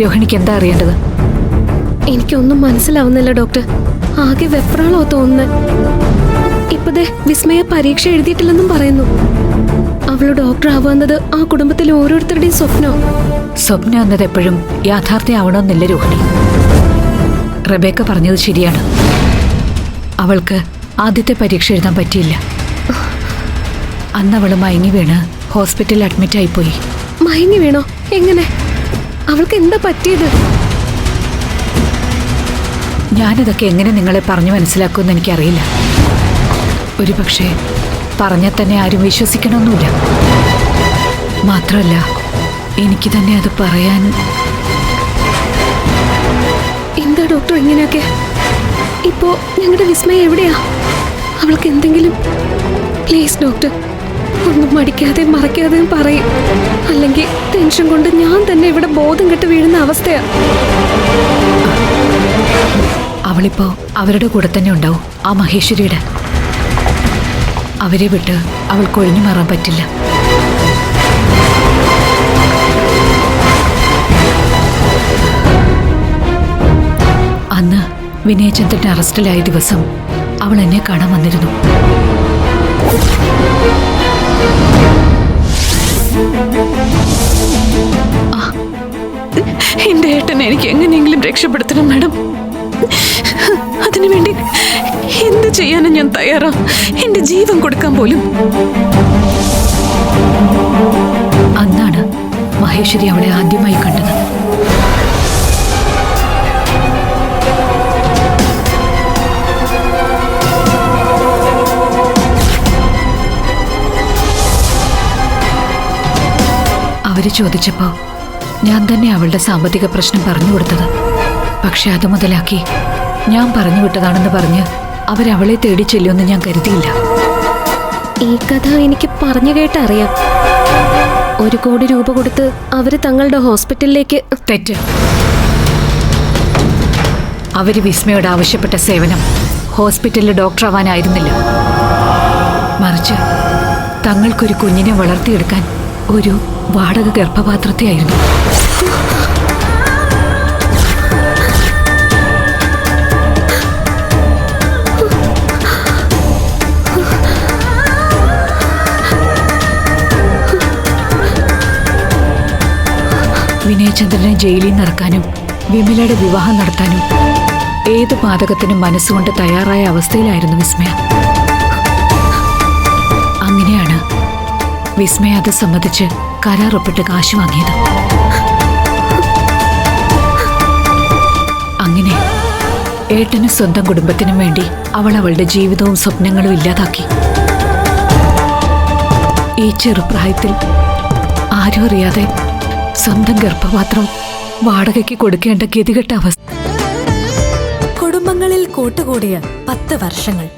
രോഹിണിക്ക് എന്താ അറിയേണ്ടത്? എനിക്കൊന്നും മനസ്സിലാവുന്നില്ല ഡോക്ടർ. ആകെ വെപ്രാളോ തോന്നുന്നത് ഇപ്പതേ വിസ്മയ പരീക്ഷ എഴുതിയിട്ടില്ലെന്നും പറയുന്നു. അവൾ ഡോക്ടർ ആവുന്നത് ആ കുടുംബത്തിലെ ഓരോരുത്തരുടെയും സ്വപ്നം. സ്വപ്നം എന്നത് എപ്പോഴും യാഥാർത്ഥ്യമാവണമെന്നില്ല രോഹിണി. റബേക്ക പറഞ്ഞത് ശരിയാണ്. അവൾക്ക് ആദ്യത്തെ പരീക്ഷ എഴുതാൻ പറ്റിയില്ല. അന്ന് അവൾ മയങ്ങി വീണ് ഹോസ്പിറ്റലിൽ അഡ്മിറ്റ് ആയിപ്പോയി മയങ്ങി വീണോ? എങ്ങനെ? അവൾക്ക് എന്താ പറ്റിയത്? ഞാനിതൊക്കെ എങ്ങനെ നിങ്ങളെ പറഞ്ഞു മനസ്സിലാക്കുമെന്ന് എനിക്കറിയില്ല. ഒരു പക്ഷേ പറഞ്ഞാൽ തന്നെ ആരും വിശ്വസിക്കണമെന്നില്ല. മാത്രമല്ല എനിക്ക് തന്നെ അത് പറയാൻ എന്താ ഡോക്ടർ ഇങ്ങനെയൊക്കെ? ഇപ്പോ ഞങ്ങളുടെ വിസ്മയ എവിടെയാ? അവൾക്ക് എന്തെങ്കിലും പ്ലീസ് ഡോക്ടർ ഒന്നും മടിക്കാതെ മറക്കാതെയും പറയും. ടെൻഷൻ കൊണ്ട് ഞാൻ തന്നെ ഇവിടെ ബോധം കെട്ട് വീഴുന്ന അവസ്ഥയാ. അവളിപ്പോ അവരുടെ കൂടെ തന്നെ ഉണ്ടാവും ആ മഹേശ്വരിയുടെ. അവരെ വിട്ട് അവൾക്ക് ഒഴിഞ്ഞു മാറാൻ പറ്റില്ല. അന്ന് വിനയചന്ദ്രൻ അറസ്റ്റിലായ ദിവസം അവൾ എന്നെ കാണാൻ വന്നിരുന്നു. എന്റെ ഏട്ടനെ എനിക്ക് എങ്ങനെയെങ്കിലും രക്ഷപ്പെടുത്തണം മാഡം. അതിനുവേണ്ടി എന്ത് ചെയ്യാനും ഞാൻ തയ്യാറാ? എന്റെ ജീവൻ കൊടുക്കാൻ പോലും. അന്നാണ് മഹേശ്വരി അവളെ ആദ്യമായി കണ്ടത്. അവർ ചോദിച്ചപ്പോ ഞാൻ തന്നെ അവളുടെ സാമ്പത്തിക പ്രശ്നം പറഞ്ഞു കൊടുത്തത്. പക്ഷെ അത് മുതലാക്കി ഞാൻ പറഞ്ഞു വിട്ടതാണെന്ന് പറഞ്ഞ് അവരവളെ തേടി ചെല്ലുമെന്ന് ഞാൻ കരുതിയില്ല. ഈ കഥ എനിക്ക് പറഞ്ഞു കേട്ടറിയാം. ഒരു കോടി രൂപ കൊടുത്ത് അവർ തങ്ങളുടെ ഹോസ്പിറ്റലിലേക്ക് തെറ്റ്. അവർ വിസ്മയോട് ആവശ്യപ്പെട്ട സേവനം ഹോസ്പിറ്റലിൽ ഡോക്ടർ ആവാനായിരുന്നില്ല മറിച്ച് തങ്ങൾക്കൊരു കുഞ്ഞിനെ വളർത്തിയെടുക്കാൻ ഒരു വാടക ഗർഭപാത്രത്തെയായിരുന്നു. വിനയചന്ദ്രനെ ജയിലിൽ നിറക്കാനും വിമലയുടെ വിവാഹം നടത്താനും ഏത് പാതകത്തിനും മനസ്സുകൊണ്ട് തയ്യാറായ അവസ്ഥയിലായിരുന്നു വിസ്മയ. വിസ്മയ അത് സമ്മതിച്ച് കരാറൊപ്പിട്ട് കാശ് വാങ്ങിയത്. അങ്ങനെ ഏട്ടനും സ്വന്തം കുടുംബത്തിനും വേണ്ടി അവൾ അവളുടെ ജീവിതവും സ്വപ്നങ്ങളും ഇല്ലാതാക്കി. ഈ ചെറുപ്രായത്തിൽ ആരും അറിയാതെ സ്വന്തം ഗർഭപാത്രം വാടകയ്ക്ക് കൊടുക്കേണ്ട ഗതികെട്ട അവസ്ഥ. കുടുംബങ്ങളിൽ കൂട്ടുകൂടിയ പത്ത് വർഷങ്ങൾ.